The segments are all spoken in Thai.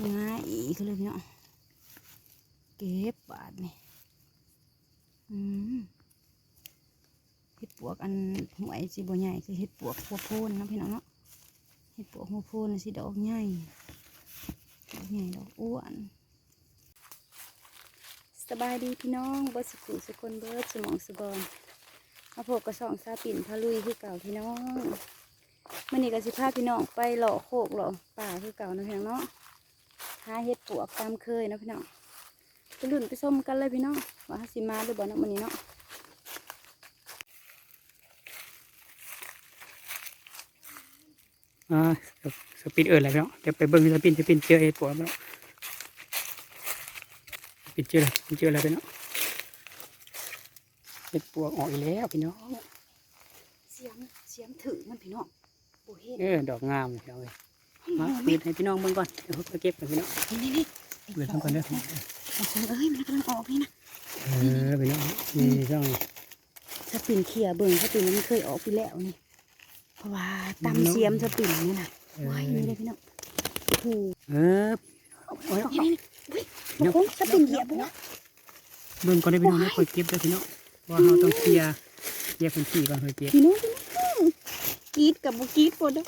ง่ายอีกเลยพี่น้องเก็บบาทนี่อืมเห็ดปวกอันหวยสิบ่ใหญ่คือเห็ดปวกหัวโพนนะพี่น้องเนาะเห็ดปวกหัวโพนน่ะสิดอกใหญ่ดอกใหญ่ดอกอ้วนสบายดีพี่น้องเบิร์สกุสุคนเบิร์ดสมองสบอนมาพบกับสองซาปิ่นพาลุยคือเก่าพี่น้องมื่อนี้ก็สิพาพี่น้องไปหล่อโคกหล่อป่าคือเก่านะพี่น้องเนาะ หาเห็ดปวกตามเคยนะพี่น้องไปลุ่นไปส้มกันเลยพี่น้องว่าสิมาหรือบ่เนาะมื่อนี้เนาะอ่าสปินเอิร์อะไรพี่น้องเดี๋ยวไปเบิ้งสปินสปินเจอไอ้ปวดพี่น้องสปินเจออะไรสปินเจออะไรพี่น้องเห็ดปวกออกอีกแล้วพี่น้องเสียงเสียงถือมันพี่น้องโอ้เห็ดเออดอกงามเลยพี่น้องเลย มาปิดให้พี่น้องเบิ้งก่อนเดี๋ยวเขาไปเก็บกันพี่น้องนี่นี่นี่เปิดทำก่อนเด้อเอาของเอ้ยมันกำลังออกนี่นะเออพี่น้องนี่ช่องสปินเขี่ยเบิ่งสปินมันเคยออกไปแล้วนี่เพราะว่าตำเสียมสปินนี่นะเออไว้นี่เลยพี่น้องโอ้โหเออโอ้ยนี่นี่นี่อุ้ยมันคงสปินเหยียบบ่วะเบิ้งก่อนได้อพี่น้องเดี๋ยวค่อยเก็บเด้อพี่น้องเพราะว่าเราต้องเคลียร์เคลียร์พื้นที่ก่อนค่อยเก็บพี่น้องพี่น้องกรีดกับบุกรีดบ่ได้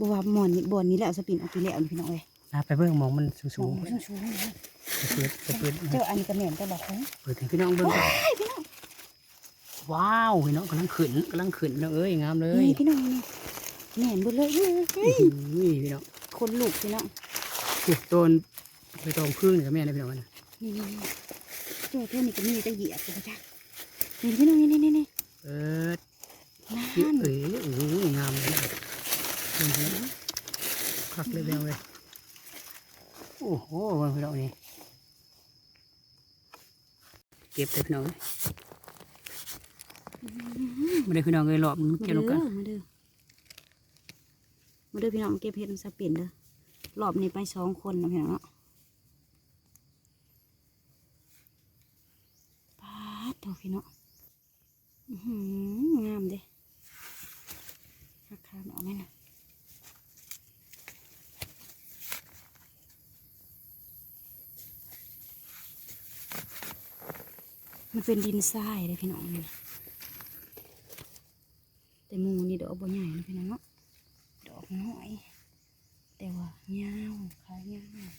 บ่ว่าหมอนนี่บ่อนนี้แล้วสปินเอาไปแล้วนี่พี่น้องเอ้ยอะไปเบิ้งหมองมันสูสูงงๆสูงๆเลยเปิดเปิดเจ้าอันนี้ก็แม่นแต่บอกของเปิดให้พี่น้องเบิ้งก่อนไอ้พี่น้องว้าวพี่น้องกำลังขึ้นกำลังขึ้นพี่น้องเอ้ยงามเลยนี่พี่น้องนี่แม่นเบ่เลยเฮ้ยเฮ้ยอุ้ยพี่น้องคนลูกพี่น้องถูกต้นไปตองพึ่งนี่กับแม่นะพี่น้องนะนี่นี่นี่เจ้าเท่านี้ก็มีแต่เหยียบจ้ะจ้ะนี่พี่น้องนี่นี่นี่นี่เปิดนั่เอ้นยโอ้โหงามเลยนะเห็นไหม คักเลยแบงเลยโอ้โหพี่น้องนี่เก็บเลยพี่น้องเอ้ยไม่ได้พี่น้องเลยหลอบมันเกี่ยวกันมาเด้อมาเด้อพี่น้องมาเก็บเห็ดน้ำสปินเด้อรอบนี้ไปสองคนนะพี่น้องเนาะปาดเถอะพี่น้องอื้อหืองามเด้ราคาเนาะแม่นะ มันเป็นดินทรายเลยพี่น้องนี่แต่มูนี่ดอกบัวใหญ่นะพี่น้องเนาะดอกน้อย แต่ว่าเงาวขายเงาว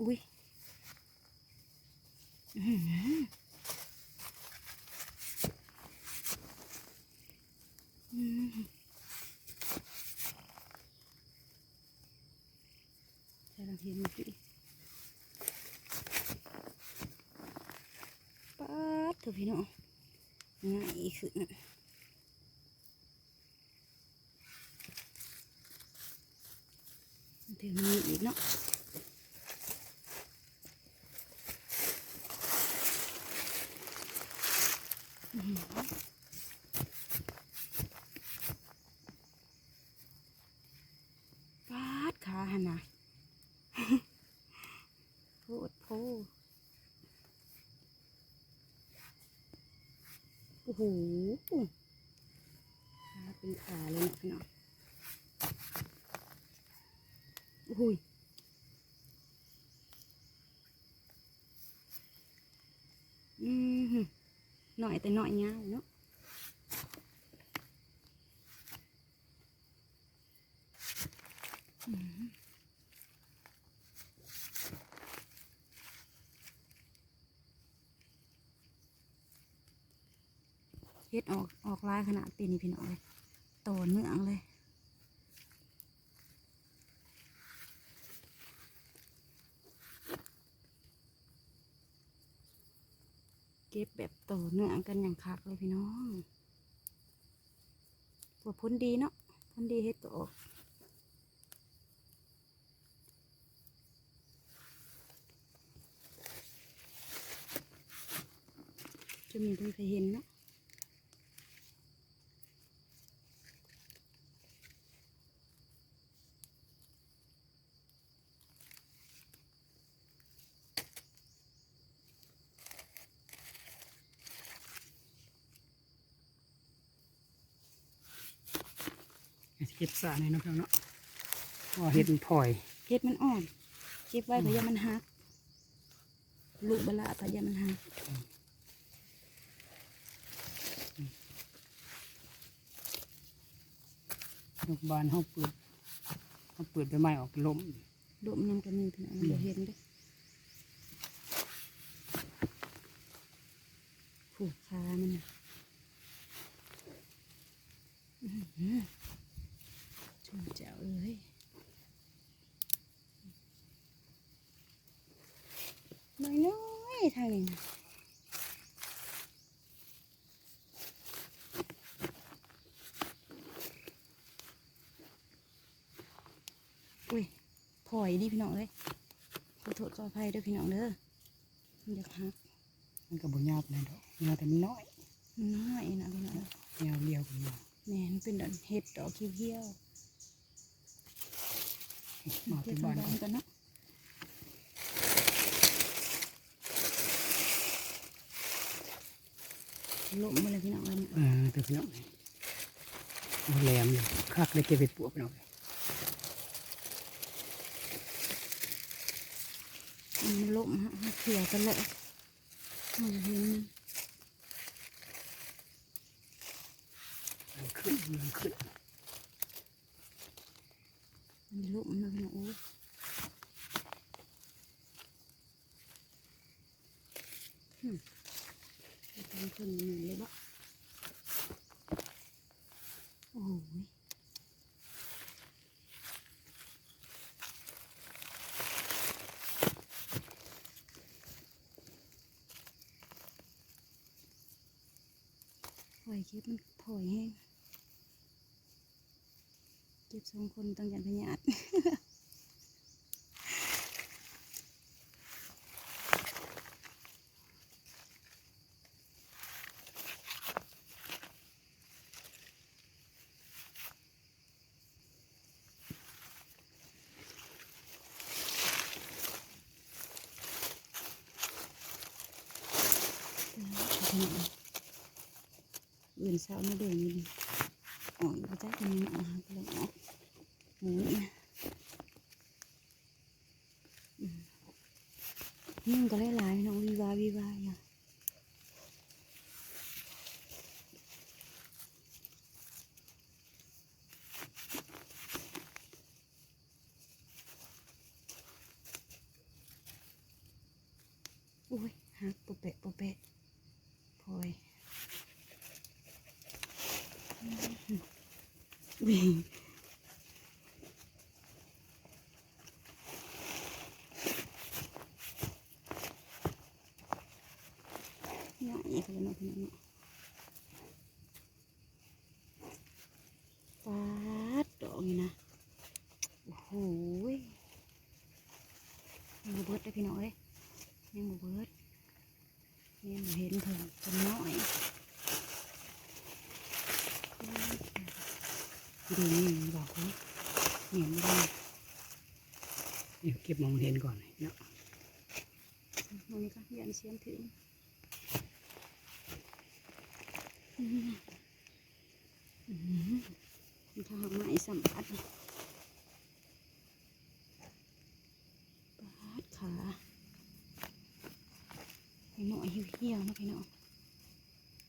อุ้ยอื้อหืออืมใส่ลำเทียนมาสิป๊าดเถอะพี่น้องง่ายขึ้น ถึงมีอีกเนาะอื้อหือปาดขาหันนะโพดโพโอ้โหขาเป็นขาเลยนะพี่น้อง โอ้ยอืมหือหน่อยแต่หน่อยเงาวเนาะเฮ็ดออกออกลายขนาดปีนี้พี่น้องเลยโตเนื่องเลย เก็บแบบโตเนื้อกันอย่างคักเลยพี่น้องตัวพ้นดีเนาะพ้นดีเฮ็ดตัวออกจะมีคนเคยเห็นเนาะ เห็ดสาเนี่ยเนาะพี่น้องเนาะว่าเห็ดมันพลอยเฮ็ดมันอ่อน เก็บไว้พยามันหัก ลูกบละพยามันหักลูกบานเขาเปิดเขาเปิดใบไม้ออกเป็นลมดมยังก็มีพี่น้องบ่เห็นเด้อผูกขามันน่ะ อื้อหือชุ่มแจ๋วเลยน้อยน้อยทางนี้นะอุ้ยพอยดิพี่น้องเลยขอโทษขออภัยด้อพี่น้องเด้ออยากหักมันก็บ่ยาวปานใดดอกยาวแต่มันน้อยน้อยนะพี่น้องเด้อยาวเดียวกันมาแม่นเป็นดอกเห็ดดอกเขียว มาๆเก็ที่บบ้านทำก่อนกันเนาะลมมาเลยพี่น้องเลยเนี่ยเออแต่พี่น้องเอาแหลมเลยคักเลยเก็บเห็ดปวกพี่น้องมันลมฮะมันเขียวกันเลยมันเห็นมันขึ้นมันขึ้น มันลมนะพี่น้องโอ้ยหึเป็นคนหนึ่งเลยบ่โอ้ยพลอยเก็บมันพลอยแห้งเก็ บสองคนต้องยันพยาธิอื่นเช้ามาเดินนี่ออกก็จะเป็นหนังก็เลยออกหมูนี่อืมนี่มันก็หลายๆน้องวีวาวีวาอย่างโอ้ยหักปะเปะปะเปะพลอย วิ่งง่ายเลยนะพี่น้องปาดดอกนี่นะ โอ้โหยยังบ่เบิดได้อพี่น้องเอ้ยยังบ่เบิดยังบ่เห็นเพิ่นจนน้อย ดูนี่บอกว่าเหนียนไม่ได้เดี๋ยวเก็บมองเห็นก่อนเนาะมันก็ยันเสียมถึงถ้าหากไม้สัมผัสปาดขาไอ้หน่อยเหี่ยวๆนะพี่น้อง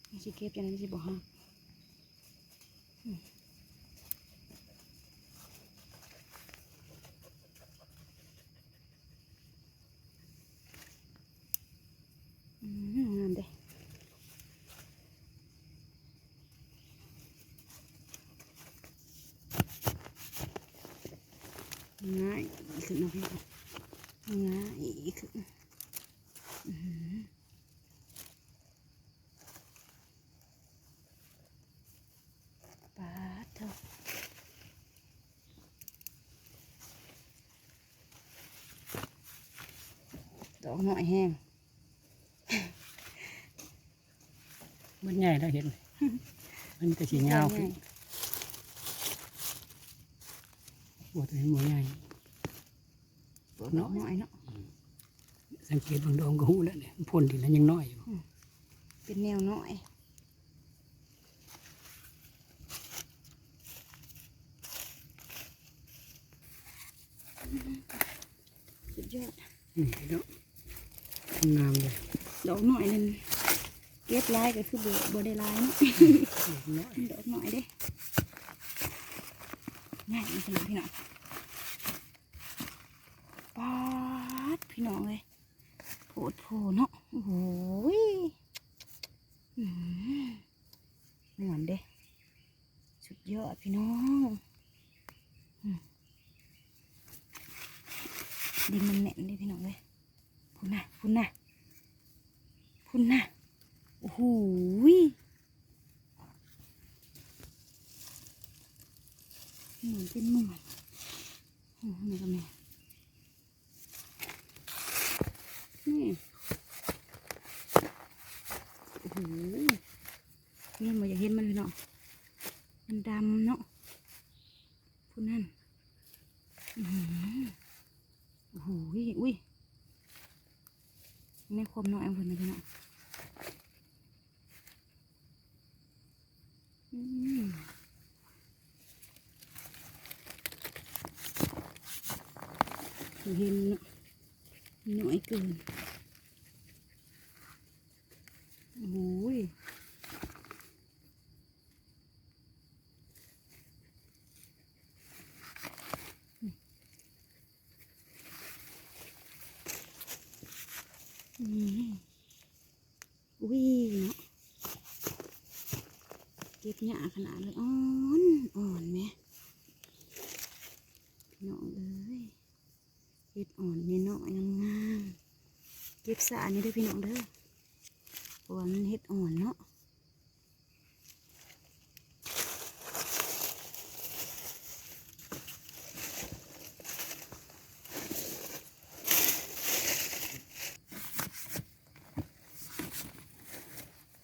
มันสิเก็บจังนั้นสิบอกฮะ อืมงามเด้ ง่ายขึ้นนะพี่ง่ายขึ้นอื้อหือปาดเถอะดอกหน่อยแห้งมันใหญ่แล้วเห็น มันก็สียาวขึ้นปวดเป็นหมูใหญ่ปวดน้อยเนาะสังเกตเบางดองก็หูแล้วเนี่ một cái mùa này nó nói nó. Sang kia bằng đồ gấu lại này phun thì nó nhanh nói. Bên neo nói Ừ, đó. Không làm rồi đổ nội lên kết lái cái thứ bữa bữa đây lái nó đổ nội đi. ง่ายก็คือบับัได้ลายเนาะน้อยดอกหน่อยเด้ง่ายขนาดพี่น้องป๊าดพี่น้องเลยโผดโผเนาะโอ้โหยเหมือหวานเด้สุดยอดพี่น้องอืมดินมันแน่นเด้พี่น้องเลยพุ่นน่ะพุ่นน่ะพุ่นน่ะโอ้โหย เหมือนเป็นเหมือนโอ้โหนี่ก็แม่นี่โอ้โห นี่มันอยากเห็นมันเลยเนาะมันดำเนาะพูนั่นหือโอ้โหอุ้ยในความน้อยอันเพิ่นนะพี่เนาะอืมเห็นน้อยเกินโอ้ย อืมอุ้ยเนาะเก็บหยาขนาดเลยอ่อนอ่อนไหมพี่น้องเอ้ยเก็บอ่อนนี่เนาะยังงามเก็บสานี่เด้อพี่น้องเด้อเพราะว่ามันเห็ดอ่อนเนาะ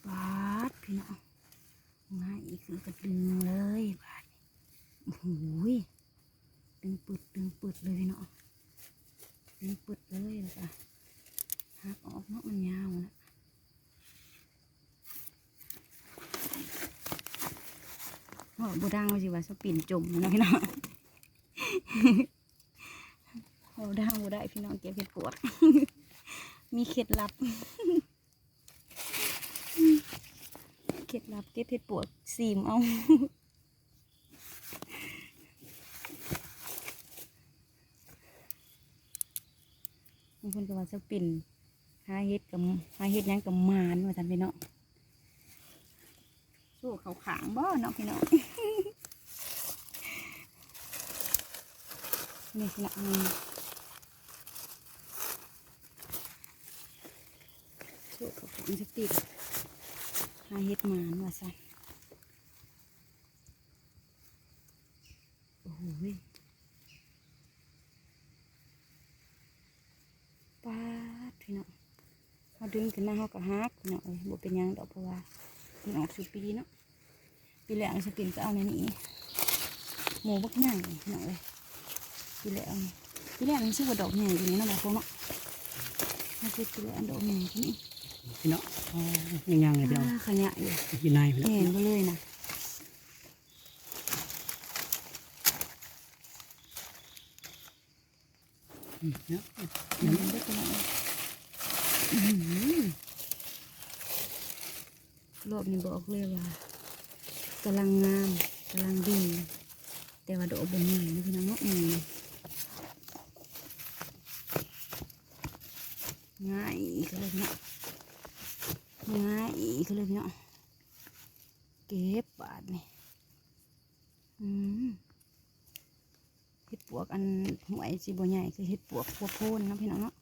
บาดพี่น้องมาอีกคือกระดึงเลยบาดโอ้โหยดึงปึดดึงปึดเลยพี่น้อง เป็นปึดเลยแล้วก็หักออกเนาะมันยาวนะโอ้ บูดังว่าสิว่าสปิ่นจมนะพี่น้องโอ้ดังบูได้พี่น้องเก็บเห็ดปวด มีเคล็ดลับ เคล็ดลับเก็บเห็ดปวดซีมเอาบางคนก็ว่าจะปิ่นหาเฮ็ดกับหาเฮ็ดยังกับมานว่าท่านพี่เนาะ สู้เขาขางบ่เนาะพี่เนาะนี่สินะอืมสู้เขาขางจะปิ่นหาเฮ็ดมานว่าซั่นโอ้โหยปาดพี่น้องเขาดึงขึ้นมาเขาก็ฮักพี่น้อยบ่เป็นยังดอกเพราะว่า มันออกสุดปีเนาะปีแรกสปินก็เอาในนี้หมูบักใหญ่พี่น้องเอ้ยปีแรกนี่ปีแรกมันชื่อว่าดอกใหญ่อยู่นี่เนาะบอกเขาเนาะมาคิดปีแรกอันดอกใหญ่ที่นี่พี่น้องอ๋อยังยังเลยพี่น้องอ่าขยะอยู่อยู่ในพี่น้องเห็นก็เลยนะอืมเนาะเห็นได้พี่น้องเอ้ยอื้อหือ รอบนี้บอกเลยว่ากำลังงามกำลังดี แต่ว่าดอกบนนี้นะพี่น้องเนาะง่ายอีกเลยเนาะง่ายอีกเลยเนาะเก็บบาทนี่อืมเห็ดปวกอันหวยสิบ่ใหญ่คือเห็ดปวกหัวโพนนะพี่น้องเนาะ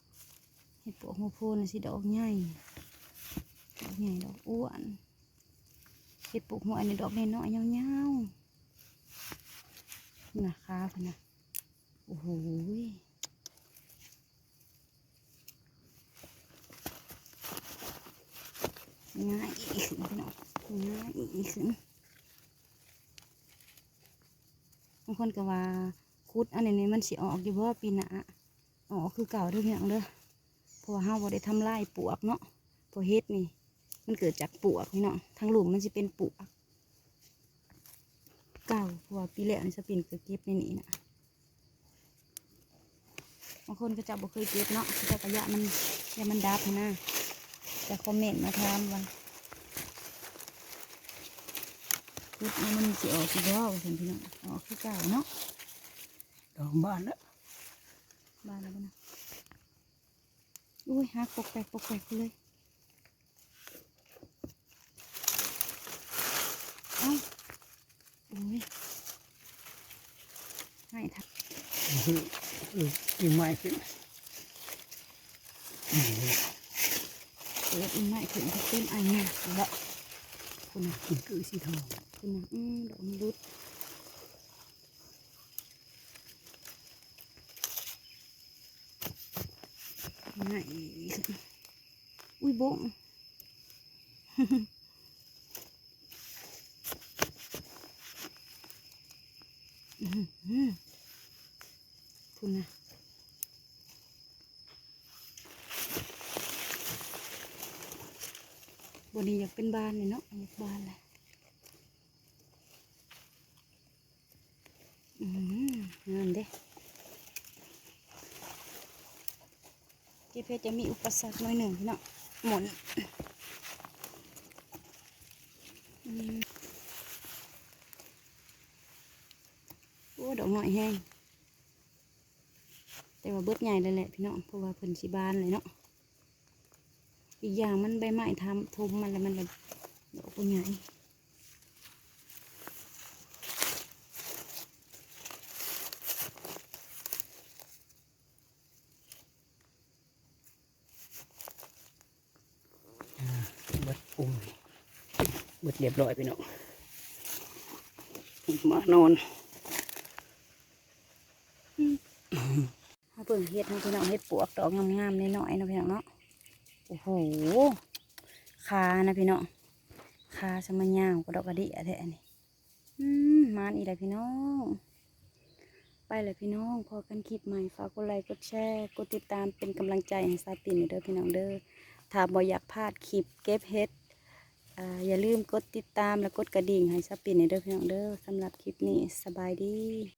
เห็ดปวกหัวโพนน่ะสิดอกใหญ่ดอกใหญ่ดอกอ้วน เห็ดปวกหัวอันนี้ดอกน้อยๆยาวๆนะค้าพนะโอ้โหง่ายอีกขึ้นพี่น้องง่ายอีกขึ้นบางคนก็ว่าคุดอันนี้มันสิออกอยู่ว่าปีหน้าออกคือเก่าด้วยพี่น้องเด้อเพราะว่าเฮาบ่ได้ทำลายปวกเนาะพราะเฮ็ดนี่ มันเกิดจากปวกพี่น้องทางหลุมมันสิเป็นปวกเก่าเพราะว่าปีแรกนี่สปินก็เก็บในนี้นะบางคนก็จะบ่เคยเก็บเนาะแต่กระยะมันยามันดับหั้นนะจะคอมเมนต์มาถามว่าพุดเอามันสิออกสิบ่ว่าซั่นพี่น้องออกคือเก่าเนาะดอกบ้านแล้วบ้านแล้วบ่นะอุ้ยหักปกแปกปกแปกไปเลยเอ้าโอ้ยให้ทัก คือคือ กิ่งไม้ขึ้นเปิดอีกหน่อยถึงจะเต้นไอ้เนี่ยละคุณนะกิ่งคือสีทองคุณนะอืมดอกมันรุดไหนอุ้ยโบงอื้ อหือคุณนะบดีอยากเป็นบ้านเลยเนาะอยากบ้านแหละอืมงามเด้เจ๊เพชรจะมีอุปสรรคหน่อยหนึ่งพี่เนาะหมุนโอ้ดอกหน่อยแห้งแต่ว่าเบิดใหญ่เลยแหละพี่น้องเพราะว่าเพิ่นสิบานเลยเนาะ อีกอย่างมันใบไม้ทำทุมมันแล้วมันแบบดอกบ่ใหญ่เบิดปุ่มเบิดเรียบร้อยพี่น้องมานอนเอาเบิ่งเฮ็ดให้พี่น้องเฮ็ดปวกดอกงามๆน้อยๆเนาะพี่น้องเนาะ โอ้โหคานะพี่น้องคาสมัยาวกระดกกระดิอะแท้อันนี้อืมมานอีแล้วพี่น้อง ไปเลยพี่น้อง พอกันคลิปใหม่ฝากกดไลค์กดแชร์กดติดตามเป็นกำลังใจให้ซาตินเด้อพี่น้องเด้อถ้าบ่อยากพลาดคลิปเก็บเฮ็ดอ่าอย่าลืมกดติดตามและกดกระดิ่งให้ซาปินเด้อพี่น้องเด้อสำหรับคลิปนี้สบายดี